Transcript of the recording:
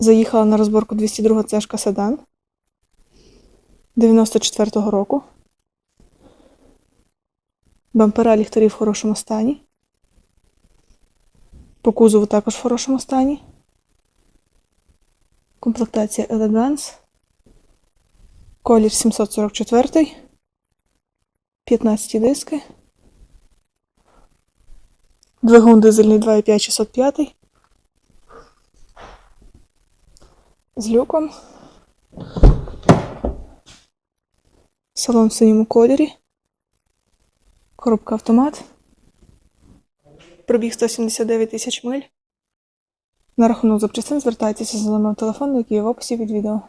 Заїхала на розборку 202 цешка Седан 94-го року. Бампера ліхтарі в хорошому стані. По кузову також в хорошому стані. Комплектація Elegance. Колір 744. 15 диски. Двигун дизельний 2,5 605. З люком. Салон в синьому кольорі. Коробка автомат. Пробіг 179 тисяч миль. На рахунок запчастин звертайтеся за номером телефону, який є в описі під відео.